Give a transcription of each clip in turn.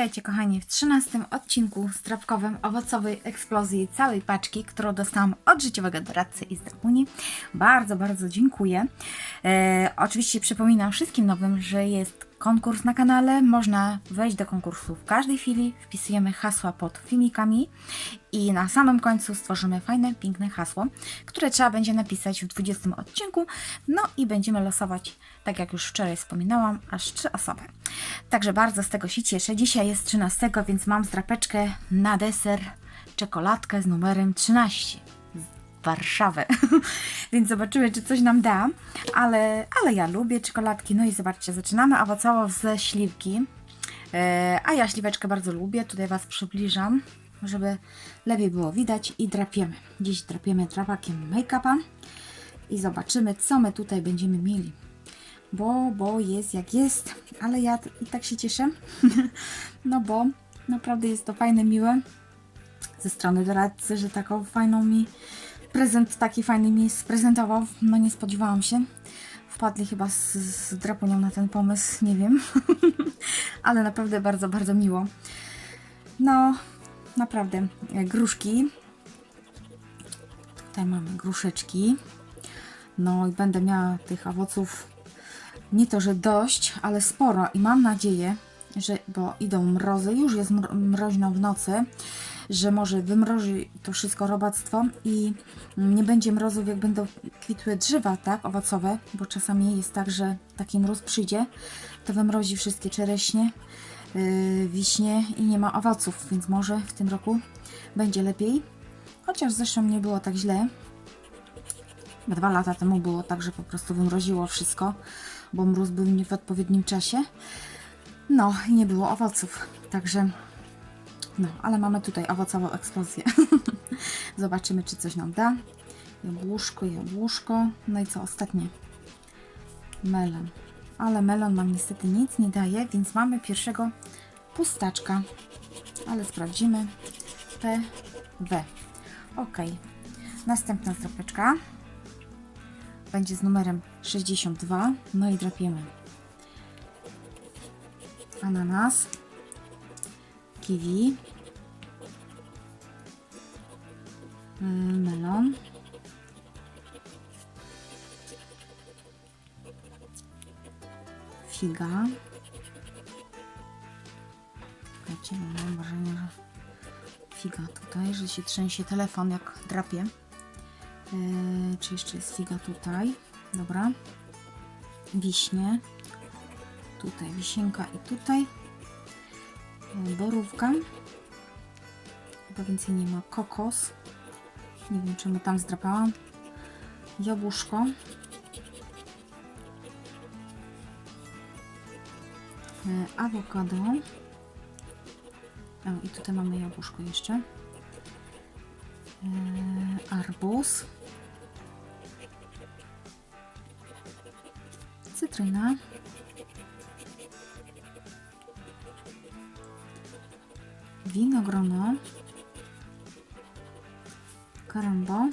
Witajcie kochani w 13 odcinku strawkowym owocowej eksplozji całej paczki, którą dostałam od życiowego doradcy i Unii. Bardzo, bardzo dziękuję. E, oczywiście przypominam wszystkim nowym, że jest konkurs na kanale. Można wejść do konkursu w każdej chwili. Wpisujemy hasła pod filmikami i na samym końcu stworzymy fajne, piękne hasło, które trzeba będzie napisać w 20 odcinku. No i będziemy losować, tak jak już wczoraj wspominałam, aż trzy osoby. Także bardzo z tego się cieszę. Dzisiaj jest 13, więc mam zdrapeczkę na deser czekoladkę z numerem 13 z Warszawy. więc zobaczymy, czy coś nam da. Ale, ale ja lubię czekoladki. No i zobaczcie, zaczynamy owocowo ze śliwki. E, a ja śliweczkę bardzo lubię. Tutaj Was przybliżam, żeby lepiej było widać. I drapiemy. Dziś drapiemy drapakiem make-upa. I zobaczymy, co my tutaj będziemy mieli bo, bo jest jak jest, ale ja i tak się cieszę, no bo naprawdę jest to fajne, miłe ze strony doradcy, że taką fajną mi prezent taki fajny mi sprezentował, no nie spodziewałam się. Wpadli chyba z, z drapunią na ten pomysł, nie wiem, ale naprawdę bardzo, bardzo miło. No, naprawdę, e, gruszki. Tutaj mamy gruszeczki. No i będę miała tych owoców nie to, że dość, ale sporo i mam nadzieję, że, bo idą mrozy, już jest mro, mroźno w nocy, że może wymrozi to wszystko robactwo i nie będzie mrozów, jak będą kwitły drzewa, tak, owocowe, bo czasami jest tak, że taki mróz przyjdzie, to wymrozi wszystkie czereśnie, yy, wiśnie i nie ma owoców, więc może w tym roku będzie lepiej. Chociaż zresztą nie było tak źle. Dwa lata temu było tak, że po prostu wymroziło wszystko, bo mróz był nie w odpowiednim czasie. No i nie było owoców, także no, ale mamy tutaj owocową eksplozję. Zobaczymy, czy coś nam da. Jabłuszko, jabłuszko. No i co ostatnie? Melon. Ale melon nam niestety nic nie daje, więc mamy pierwszego pustaczka. Ale sprawdzimy. PW. Ok. Następna stropeczka będzie z numerem 62. No i drapiemy. Ananas. Kiwi. Melon. Figa. No mam wrażenie, że figa tutaj, że się trzęsie telefon jak drapie. Yy, czy jeszcze jest figa tutaj? Dobra. Wiśnie. Tutaj wisienka i tutaj. Yy, borówka. Chyba więcej nie ma. Kokos. Nie wiem czemu tam zdrapałam. Jabłuszko. Yy, awokado. O, i tutaj mamy jabłuszko jeszcze. Yy, arbuz. Cytryna. Winogrono. Karambo.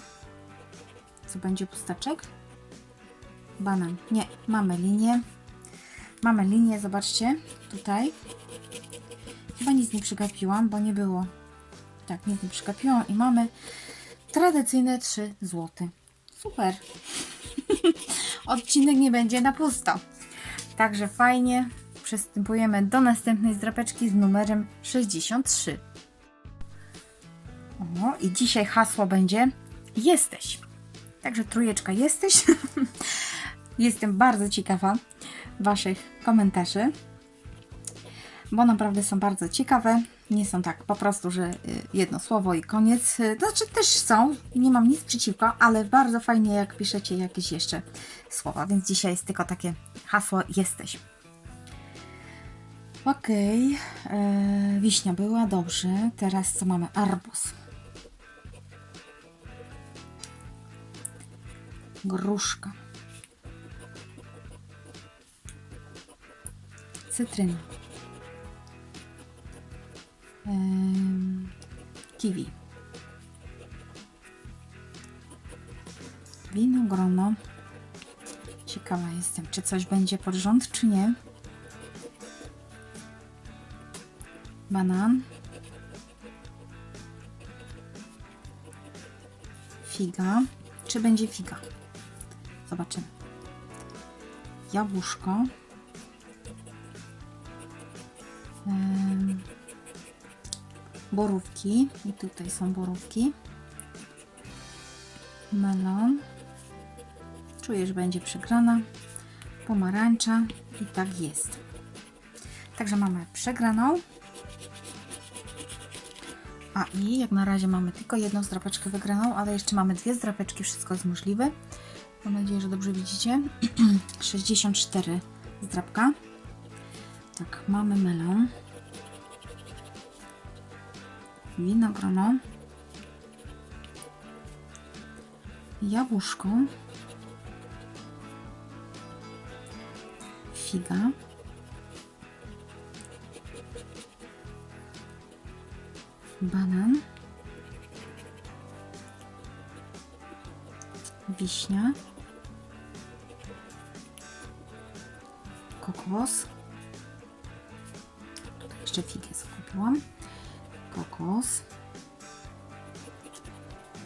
Co będzie pustaczek? Banan. Nie, mamy linię. Mamy linię, zobaczcie. Tutaj. Chyba nic nie przegapiłam, bo nie było. Tak, nic nie przegapiłam i mamy tradycyjne 3 zł. Super. Odcinek nie będzie na pusto. Także fajnie. Przystępujemy do następnej zdrapeczki z numerem 63. O, i dzisiaj hasło będzie jesteś. Także trójeczka jesteś. Jestem bardzo ciekawa Waszych komentarzy, bo naprawdę są bardzo ciekawe. Nie są tak po prostu, że y, jedno słowo i koniec. Znaczy też są nie mam nic przeciwko, ale bardzo fajnie jak piszecie jakieś jeszcze słowa, więc dzisiaj jest tylko takie hasło jesteś. Okej, e, wiśnia była, dobrze. Teraz co mamy? Arbuz. Gruszka. Cytryna. Em, kiwi. Winogrono. Ciekawa jestem, czy coś będzie pod rząd, czy nie. banan, figa. Czy będzie figa? Zobaczymy. Jabłuszko. Borówki. I tutaj są borówki. Melon. Czuję, że będzie przegrana. Pomarańcza. I tak jest. Także mamy przegraną. A i jak na razie mamy tylko jedną zdrapeczkę wygraną, ale jeszcze mamy dwie zdrapeczki, wszystko jest możliwe. Mam nadzieję, że dobrze widzicie. 64 zdrapka. Tak, mamy melon. Winogrono. Jabłuszko. Figa. banan, wiśnia, kokos, tutaj jeszcze figę skupiłam, kokos,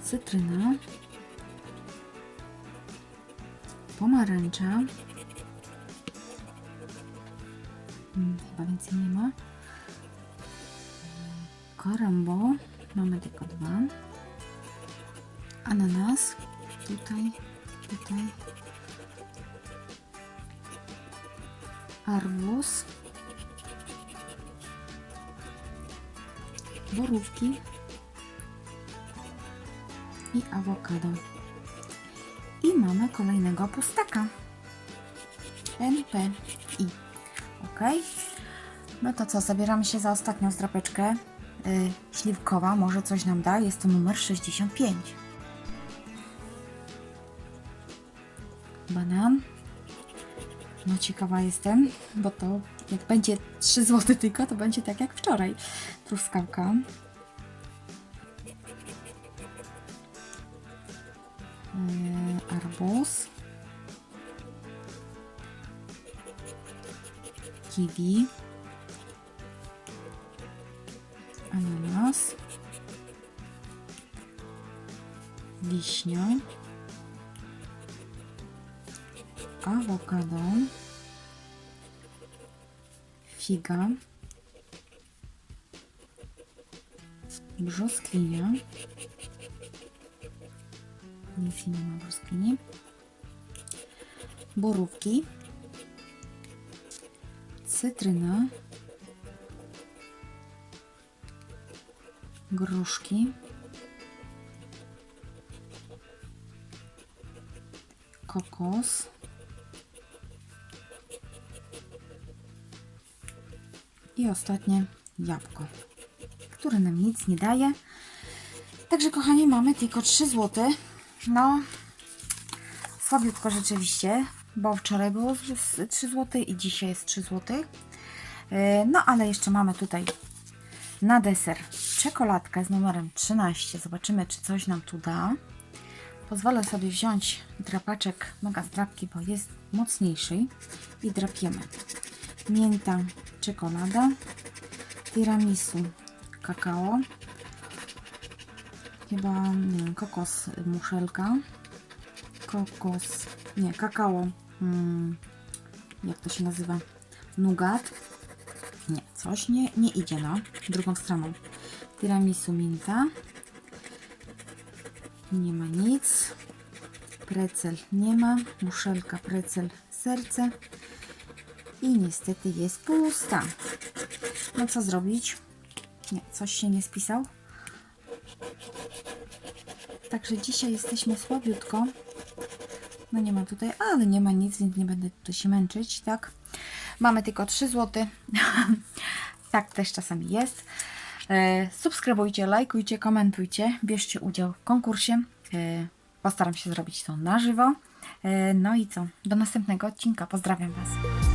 cytryna, pomarańcza, Hmm, chyba więcej nie ma, Karambo. Mamy tylko dwa. Ananas. Tutaj, tutaj. Arbuz. Borówki. I awokado. I mamy kolejnego pustaka. NPI. Ok. No to co, zabieramy się za ostatnią zdrapeczkę y, śliwkowa może coś nam da. Jest to numer 65. Banan. No ciekawa jestem, bo to jak będzie 3 zł tylko, to będzie tak jak wczoraj. Truskawka. Yy, arbuz. Kiwi. ananas, wiśnia, awokado, figa, brzoskwinia, nic nie ma brzoskwini, borówki, cytryna, gruszki, kokos, i ostatnie jabłko, które nam nic nie daje. Także kochani, mamy tylko 3 zł. No, słabiutko rzeczywiście, bo wczoraj było 3 zł i dzisiaj jest 3 zł. No, ale jeszcze mamy tutaj na deser czekoladkę z numerem 13. Zobaczymy, czy coś nam tu da. Pozwolę sobie wziąć drapaczek mega zdrapki, bo jest mocniejszy i drapiemy. Mięta, czekolada, tiramisu, kakao, chyba nie wiem, kokos, muszelka, kokos, nie, kakao, hmm, jak to się nazywa, nugat, nie, coś nie, nie idzie, no, drugą stroną. Tiramisu minta. Nie ma nic. Precel nie ma. Muszelka, precel, serce. I niestety jest pusta. No co zrobić? Nie, coś się nie spisał. Także dzisiaj jesteśmy słabiutko. No nie ma tutaj, ale nie ma nic, więc nie będę tutaj się męczyć, tak? Mamy tylko 3 zł. tak też czasami jest. E, subskrybujcie, lajkujcie, komentujcie, bierzcie udział w konkursie. E, postaram się zrobić to na żywo. E, no i co? Do następnego odcinka. Pozdrawiam Was.